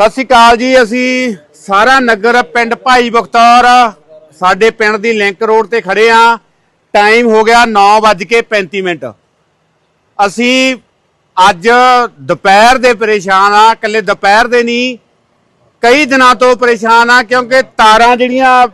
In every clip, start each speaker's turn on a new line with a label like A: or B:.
A: ਸਤਿ ਸ਼੍ਰੀ ਅਕਾਲ ਜੀ, ਅਸੀਂ ਸਾਰਾ ਨਗਰ, ਪਿੰਡ ਭਾਈ ਬਖਤੌਰ, ਸਾਡੇ ਪਿੰਡ ਦੀ ਲਿੰਕ ਰੋਡ ਤੇ ਖੜੇ ਆ। ਟਾਈਮ ਹੋ ਗਿਆ 9:35 ਮਿੰਟ। ਅਸੀਂ ਅੱਜ ਦੁਪਹਿਰ ਦੇ ਪਰੇਸ਼ਾਨ ਆ, ਇਕੱਲੇ ਦੁਪਹਿਰ ਦੇ ਨਹੀਂ, ਕਈ ਦਿਨਾਂ ਤੋਂ ਪਰੇਸ਼ਾਨ ਆ, ਕਿਉਂਕਿ ਤਾਰਾਂ ਜਿਹੜੀਆਂ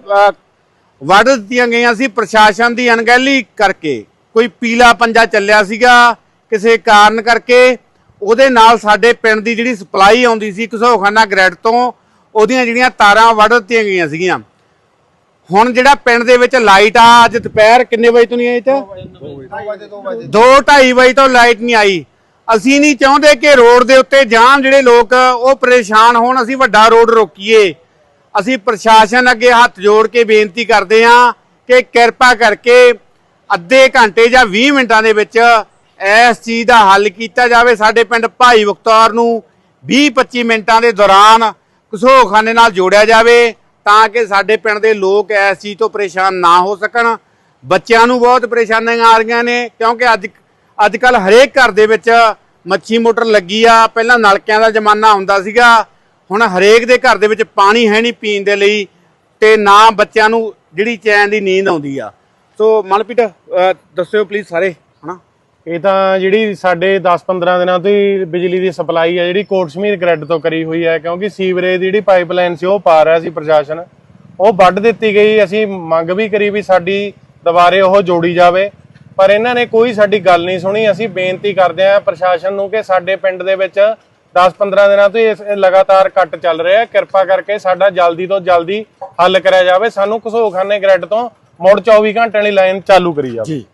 A: ਵੱਢ ਦਿੱਤੀਆਂ ਗਈਆਂ ਸੀ ਪ੍ਰਸ਼ਾਸਨ ਦੀ ਅਣਗਹਿਲੀ ਕਰਕੇ। ਕੋਈ ਪੀਲਾ ਪੰਜਾ ਚੱਲਿਆ ਸੀਗਾ, ਕਿਸੇ ਕਾਰਨ ਕਰਕੇ ਉਹਦੇ ਨਾਲ ਸਾਡੇ ਪਿੰਡ ਦੀ ਜਿਹੜੀ ਸਪਲਾਈ ਆਉਂਦੀ ਸੀ ਘਸੋਖਾਨਾ ਗ੍ਰੈਡ ਤੋਂ, ਉਹਦੀਆਂ ਜਿਹੜੀਆਂ ਤਾਰਾਂ ਵੱਢ ਦਿੱਤੀਆਂ ਗਈਆਂ ਸੀਗੀਆਂ। ਹੁਣ ਜਿਹੜਾ ਪਿੰਡ ਦੇ ਵਿੱਚ ਲਾਈਟ ਆ, ਅੱਜ ਦੁਪਹਿਰ ਕਿੰਨੇ ਵਜੇ ਤੋਂ ਨਹੀਂ ਆਈ ਤੇ 2:30 ਵਜੇ ਤੋਂ ਲਾਈਟ ਨਹੀਂ ਆਈ। ਅਸੀਂ ਨਹੀਂ ਚਾਹੁੰਦੇ ਕਿ ਰੋਡ ਦੇ ਉੱਤੇ ਜਾਣ ਜਿਹੜੇ ਲੋਕ ਉਹ ਪਰੇਸ਼ਾਨ ਹੋਣ, ਅਸੀਂ ਵੱਡਾ ਰੋਡ ਰੋਕੀਏ। ਅਸੀਂ ਪ੍ਰਸ਼ਾਸਨ ਅੱਗੇ ਹੱਥ ਜੋੜ ਕੇ ਬੇਨਤੀ ਕਰਦੇ ਹਾਂ ਕਿ ਕਿਰਪਾ ਕਰਕੇ ਅੱਧੇ ਘੰਟੇ ਜਾਂ 20 ਮਿੰਟਾਂ ਦੇ ਵਿੱਚ ਇਸ ਚੀਜ਼ ਦਾ ਹੱਲ ਕੀਤਾ ਜਾਵੇ। ਸਾਡੇ ਪਿੰਡ ਭਾਈ ਬਖਤੌਰ ਨੂੰ 20-25 ਮਿੰਟਾਂ ਦੇ ਦੌਰਾਨ ਘਸੋਖਾਨੇ ਨਾਲ ਜੋੜਿਆ ਜਾਵੇ ਤਾਂ ਕਿ ਸਾਡੇ ਪਿੰਡ ਦੇ ਲੋਕ ਇਸ ਚੀਜ਼ ਤੋਂ ਪਰੇਸ਼ਾਨ ਨਾ ਹੋ ਸਕਣ। ਬੱਚਿਆਂ ਨੂੰ ਬਹੁਤ ਪਰੇਸ਼ਾਨੀਆਂ ਆ ਰਹੀਆਂ ਨੇ ਕਿਉਂਕਿ ਅੱਜ ਅੱਜ ਕੱਲ ਹਰੇਕ ਘਰ ਦੇ ਵਿੱਚ ਮੱਛੀ ਮੋਟਰ ਲੱਗੀ ਆ। ਪਹਿਲਾਂ ਨਲਕਿਆਂ ਦਾ ਜ਼ਮਾਨਾ ਹੁੰਦਾ ਸੀਗਾ। ਹੁਣ ਹਰੇਕ ਦੇ ਘਰ ਦੇ ਵਿੱਚ ਪਾਣੀ ਹੈ ਨਹੀਂ ਪੀਣ ਦੇ ਲਈ ਤੇ ਨਾ ਬੱਚਿਆਂ ਨੂੰ ਜਿਹੜੀ ਚੈਨ ਦੀ ਨੀਂਦ ਆਉਂਦੀ ਆ। ਸੋ ਮਨਪ੍ਰੀਤ ਦੱਸਿਓ ਪਲੀਜ਼ ਸਾਰੇ।
B: ਇਹ ਤਾਂ ਜਿਹੜੀ ਸਾਡੇ 10-15 ਦਿਨਾਂ ਤੋਂ ਹੀ ਬਿਜਲੀ ਦੀ ਸਪਲਾਈ ਹੈ ਜਿਹੜੀ ਕੋਟਸ਼ਮੀਰ ਗ੍ਰਿਡ ਤੋਂ ਕਰੀ ਹੋਈ ਹੈ ਕਿਉਂਕਿ ਸੀਵਰੇਜ ਦੀ ਜਿਹੜੀ ਪਾਈਪਲਾਈਨ ਸੀ, ਉਹ ਪਾ ਰਿਹਾ ਸੀ ਪ੍ਰਸ਼ਾਸਨ। ਉਹ ਵੱਢ ਦਿੱਤੀ ਗਈ, ਅਸੀਂ ਮੰਗ ਵੀ ਕਰੀ ਵੀ ਸਾਡੀ ਦੁਬਾਰੇ ਉਹ ਜੋੜੀ ਜਾਵੇ। ਪਰ ਇਹਨਾਂ ਨੇ ਕੋਈ ਸਾਡੀ ਗੱਲ ਨਹੀਂ ਸੁਣੀ। ਅਸੀਂ ਬੇਨਤੀ ਕਰਦੇ ਹਾਂ ਪ੍ਰਸ਼ਾਸਨ ਨੂੰ ਕਿ ਸਾਡੇ ਪਿੰਡ ਦੇ ਵਿੱਚ 10-15 ਦਿਨਾਂ ਤੋਂ ਹੀ ਇਸ ਲਗਾਤਾਰ ਕੱਟ ਚੱਲ ਰਿਹਾ। ਹੈ ਕਿਰਪਾ ਕਰਕੇ ਸਾਡਾ ਜਲਦੀ ਤੋਂ ਜਲਦੀ ਹੱਲ ਕਰਿਆ ਜਾਵੇ। ਸਾਨੂੰ ਘਸੋਖਾਨੇ ਗ੍ਰਿਡ ਤੋਂ ਮੁੜ 24 ਘੰਟਿਆਂ ਵਾਲੀ ਲਾਈਨ ਚਾਲੂ ਕਰੀ ਜਾਵੇ।
A: ਜੀ।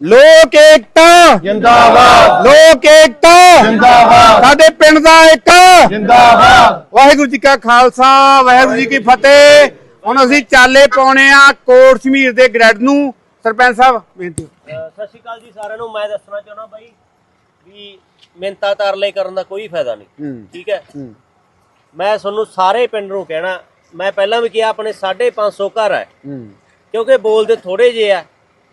A: ਲੋਕ ਏਕਤਾ।
B: ਜਿੰਦਾਬਾਦ।
A: ਲੋਕ ਏਕਤਾ।
B: ਜਿੰਦਾਬਾਦ।
A: ਸਾਡੇ ਪਿੰਡ ਦਾ ਏਕਾ
B: ਜਿੰਦਾਬਾਦ।
A: ਵਾਹਿਗੁਰੂ ਜੀ ਕਾ ਖਾਲਸਾ ਵਾਹਿਗੁਰੂ ਜੀ ਕੀ ਫਤਿਹ। ਹੁਣ ਅਸੀਂ ਚਾਲੇ ਪਾਉਣੇ ਆ ਕੋਟ ਸ਼ਮੀਰ ਦੇ ਗ੍ਰੈਡ ਨੂੰ। ਸਰਪੰਚ ਸਾਹਿਬ ਬੇਨਤੀ।
C: ਸਤਿ ਸ਼੍ਰੀ ਅਕਾਲ ਜੀ ਸਾਰਿਆਂ ਨੂੰ। ਮੈਂ ਦੱਸਣਾ ਚਾਹੁੰਦਾ ਬਾਈ ਵੀ ਮਿੰਤਾ ਤਰਲੇ ਕਰਨ ਦਾ ਕੋਈ ਫਾਇਦਾ ਨਹੀਂ। ਠੀਕ ਹੈ? ਮੈਂ ਤੁਹਾਨੂੰ ਸਾਰੇ ਪਿੰਡ ਨੂੰ ਕਹਿਣਾ ਮੈਂ ਪਹਿਲਾਂ ਵੀ ਕਿਹਾ ਆਪਣੇ 550 ਘਰ ਹੈ।
A: ਹੂੰ।
C: ਕਿਉਂਕਿ ਬੋਲਦੇ ਥੋੜੇ ਜੇ ਆ।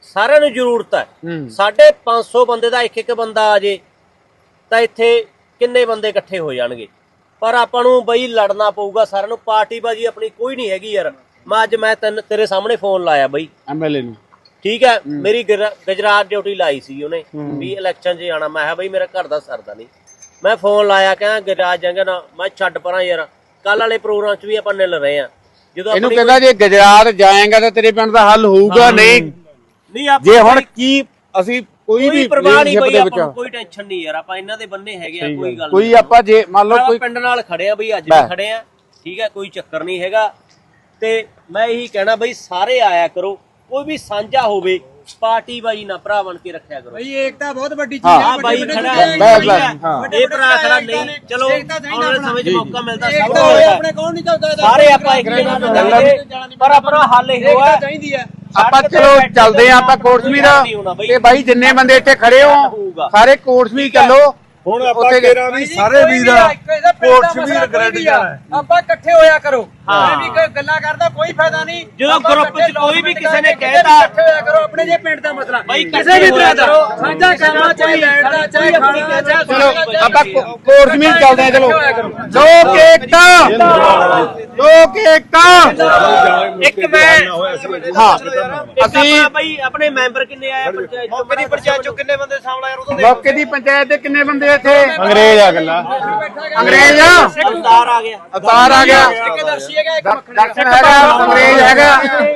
C: ਸਾਰਿਆਂ ਨੂੰ ਜ਼ਰੂਰਤ ਹੈ।
A: ਹੂੰ।
C: 550 ਬੰਦੇ ਦਾ ਇੱਕ ਇੱਕ ਬੰਦਾ ਆ ਜੇ ਤਾਂ ਇੱਥੇ ਕਿੰਨੇ ਬੰਦੇ ਇਕੱਠੇ ਹੋ ਜਾਣਗੇ? ਪਰ ਆਪਾਂ ਨੂੰ ਬਈ ਲੜਨਾ ਪਊਗਾ ਸਾਰਿਆਂ ਨੂੰ ਪਾਰਟੀ ਬਾਜੀ ਆਪਣੀ ਕੋਈ ਨਹੀਂ ਹੈਗੀ ਯਾਰ। ਮੈਂ ਅੱਜ ਮੈਂ ਤੈਨੂੰ ਤੇਰੇ ਸਾਹਮਣੇ ਫੋਨ ਲਾਇਆ ਬਈ।
A: ਐਮਐਲਏ ਨੂੰ।
C: ਠੀਕ ਹੈ? ਮੇਰੀ ਗੁਜਰਾਤ ਡਿਊਟੀ ਲਾਈ ਸੀ ਉਹਨੇ। ਵੀ ਇਲੈਕਸ਼ਨ 'ਚ ਜਾਣਾ। ਮੈਂ ਕਿਹਾ ਬਈ ਮੇਰਾ ਘਰ ਦਾ ਸਰਦਾ ਨਹੀਂ। ਮੈਂ ਫੋਨ ਲਾਇਆ ਕਹਿੰਦਾ ਗੁਜਰਾਤ ਜਾਂਗਾ ਨਾ। ਮੈਂ ਛੱਡ ਪਰਾਂ ਯਾਰ। ਕੱਲ ਵਾਲੇ ਪ੍ਰੋਗਰਾਮ 'ਚ ਵੀ ਆਪਾਂ ਨਿਲ ਰਹੇ ਆ ਜਦੋਂ
A: ਇਹਨੂੰ ਕਹਿੰਦਾ ਜੇ ਗੁਜਰਾਤ ਜਾਏਗਾ ਤਾਂ ਤੇਰੇ ਪਿੰਡ ਦਾ ਹੱਲ ਹੋਊਗਾ ਨਹੀਂ?
C: ਨਹੀਂ ਆਪਾਂ
A: ਜੇ ਹੁਣ ਕੀ ਅਸੀਂ ਕੋਈ ਵੀ
C: ਪਰਵਾਹ ਨਹੀਂ ਕੋਈ
A: ਦੇ
C: ਆਪਾਂ ਕੋਈ ਟੈਨਸ਼ਨ ਨਹੀਂ ਯਾਰ ਆਪਾਂ ਇਹਨਾਂ ਦੇ ਬੰਨੇ ਹੈਗੇ ਆ ਕੋਈ ਗੱਲ।
A: ਕੋਈ ਆਪਾਂ ਜੇ ਮੰਨ ਲਓ ਕੋਈ
C: ਪਿੰਡ ਨਾਲ ਖੜੇ ਆ ਬਈ ਅੱਜ। ਵੀ ਖੜੇ ਆ ਠੀਕ ਹੈ ਕੋਈ ਚੱਕਰ ਨਹੀਂ ਹੈਗਾ। ਤੇ ਮੈਂ ਇਹੀ ਕਹਿਣਾ ਬਈ ਸਾਰੇ ਆਇਆ ਕਰੋ ਕੋਈ ਵੀ ਸਾਂਝਾ ਹੋਵੇ ਪਾਰਟੀ ਬਾਈ ਨਾ ਭਰਾ ਬਣ ਕੇ ਰੱਖਿਆ ਕਰੋ।
D: ਬਈ ਏਕਤਾ ਬਹੁਤ ਵੱਡੀ ਚੀਜ਼
C: ਆ ਬਾਈ ਖੜਾ। ਇਹ ਭਰਾ ਖੜਾ ਨਹੀਂ ਚਲੋ ਆਉਣ ਸਮੇਂ 'ਚ ਮੌਕਾ ਮਿਲਦਾ ਸਭ ਨੂੰ
D: ਆਪਣੇ ਕੌਣ ਨਹੀਂ ਚਾਹੁੰਦਾ?
C: ਸਾਰੇ ਆਪਾਂ ਇੱਕ ਜਣਾ ਚੱਲਾਂਗੇ ਪਰ ਆਪਣਾ ਹੱਲ ਇਹ
D: ਏਕਤਾ
C: ਹੋਇਆ
D: ਚਾਹੀਦੀ ਹੈ
A: ਆਪਾਂ ਚਲੋ ਚੱਲਦੇ ਆ ਆਪਾਂ ਕੋਟਸ਼ਮੀਰ। ਤੇ ਬਾਈ ਜਿੰਨੇ ਬੰਦੇ ਇੱਥੇ ਖੜੇ ਹੋ ਸਾਰੇ ਕੋਟਸ਼ਮੀਰ ਚੱਲੋ।
E: ਹੁਣ ਆਪਾਂ
A: ਉੱਥੇ
E: ਵੀ ਸਾਰੇ ਵੀਰ ਕੋਟ ਸ਼ਮੀਰ ਗ੍ਰੈਡ ਜਾਣਾ
D: ਆਪਾਂ ਇਕੱਠੇ ਹੋਇਆ ਕਰੋ। ਮੈਂ ਵੀ ਕੋਈ ਗੱਲਾਂ ਕਰਦਾ ਕੋਈ ਫਾਇਦਾ ਨਹੀਂ।
C: ਜਦੋਂ
D: ਆਪਾਂ
C: group 'ਚ
D: ਇਕੱਠੇ
C: ਕੋਈ ਵੀ
D: ਲੋਕ
C: ਕਿਸੇ ਨੇ
D: ਇਕੱਠੇ
C: ਕਹਿਤਾ-
D: ਇਕੱਠੇ ਹੋਇਆ ਕਰੋ ਆਪਣੇ ਜੇ ਪਿੰਡ ਦਾ ਮਸਲਾ।
C: ਬਾਈ
D: ਕਿਸੇ ਵੀ ਤਰ੍ਹਾਂ ਦਾ। ਸਾਂਝਾ ਕਰਨਾ ਚਾਹੇ ਲੈਣ ਦਾ ਚਾਹੇ ਖਾਣਾ ਦਾ ਚਾਹੇ
A: ਚਲੋ ਆਪਾਂ ਕੋ- ਕੋਟਸ਼ਮੀਰ ਚੱਲਦੇ ਆ ਚਲੋ। ਲੋਕ ਏਕਤਾ। ਲੋਕ ਏਕਤਾ।
C: ਇੱਕ ਮੈਂ
A: ਹਾਂ।
C: ਅਸੀਂ
A: ਅਸੀਂ
C: ਬਾਈ ਆਪਣੇ ਮੈਂਬਰ ਕਿੰਨੇ ਆਏ ਪੰਚਾਇਤ ਚੋਂ?
E: ਮੇਰੀ ਪੰਚਾਇਤ ਚੋਂ ਕਿੰਨੇ ਬੰਦੇ ਸਾਹਮਣੇ ਯਾਰ ਉਦੋਂ
A: ਮੌਕੇ ਦੀ ਪੰਚਾਇਤ ਦੇ ਕਿੰਨੇ ਬੰਦੇ ਇੱਥੇ।
B: ਅੰਗਰੇਜ਼ ਆ ਗੱਲਾਂ।
A: ਅੰਗਰੇਜ਼ ਆ।
C: ਸਰਦਾਰ ਆ ਗਿਆ।
A: ਅਵਤਾਰ ਆ ਗਿਆ।
D: ਇੱਕ ਦਰਸ਼ੀ ਹੈਗਾ ਇੱਕ ਮੱਖਣ
A: ਹੈਗਾ ਅੰਗਰੇਜ਼ ਹੈਗਾ।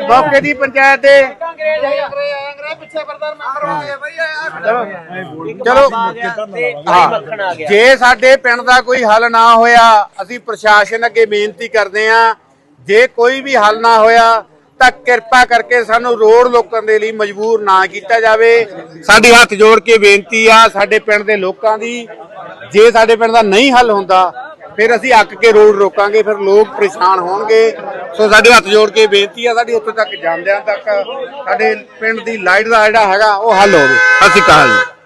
A: ਮੌਕੇ ਦੀ ਪੰਚਾਇਤ ਦੇ।
D: ਅੰਗਰੇਜ਼ ਹੈਗਾ। ਅੰਗਰੇਜ਼ ਪਿੱਛੇ ਬਰਦਰ ਮੈਂਬਰ ਹੋ। ਗਏ ਬਈ
A: ਚਲੋ
C: ਆ ਆ
A: ਜੇ ਸਾਡੇ ਪਿੰਡ ਦਾ ਕੋਈ ਹੱਲ ਨਾ ਹੋਇਆ ਅਸੀਂ ਪ੍ਰਸ਼ਾਸਨ ਅੱਗੇ ਬੇਨਤੀ ਕਰਦੇ ਹਾਂ। ਜੇ ਕੋਈ ਵੀ ਹੱਲ ਨਾ ਹੋਇਆ ਤਾਂ ਕਿਰਪਾ ਕਰਕੇ ਸਾਨੂੰ ਰੋਡ ਲੋਕਾਂ ਦੇ ਲਈ ਮਜਬੂਰ ਨਾ ਕੀਤਾ ਜਾਵੇ। ਸਾਡੀ ਹੱਥ ਜੋੜ ਕੇ ਬੇਨਤੀ ਆ ਸਾਡੇ ਪਿੰਡ ਦੇ ਲੋਕਾਂ ਦੀ। ਜੇ ਸਾਡੇ ਪਿੰਡ ਦਾ ਨਹੀਂ ਹੱਲ ਹੁੰਦਾ, ਫਿਰ ਅਸੀਂ ਅੱਕ ਕੇ ਰੋਡ ਰੋਕਾਂਗੇ, ਫਿਰ ਲੋਕ ਪਰੇਸ਼ਾਨ ਹੋਣਗੇ। ਸੋ ਸਾਡੇ ਹੱਥ ਜੋੜ ਕੇ ਬੇਨਤੀ ਆ, ਸਾਡੀ ਉੱਥੇ ਤੱਕ ਜਾਂਦਿਆਂ ਤੱਕ ਸਾਡੇ ਪਿੰਡ ਦੀ ਲਾਈਟ ਦਾ ਜਿਹੜਾ ਹੈਗਾ, ਉਹ ਹੱਲ ਹੋਵੇ। ਅਸੀਂ ਕਹਾਂ ਜੀ।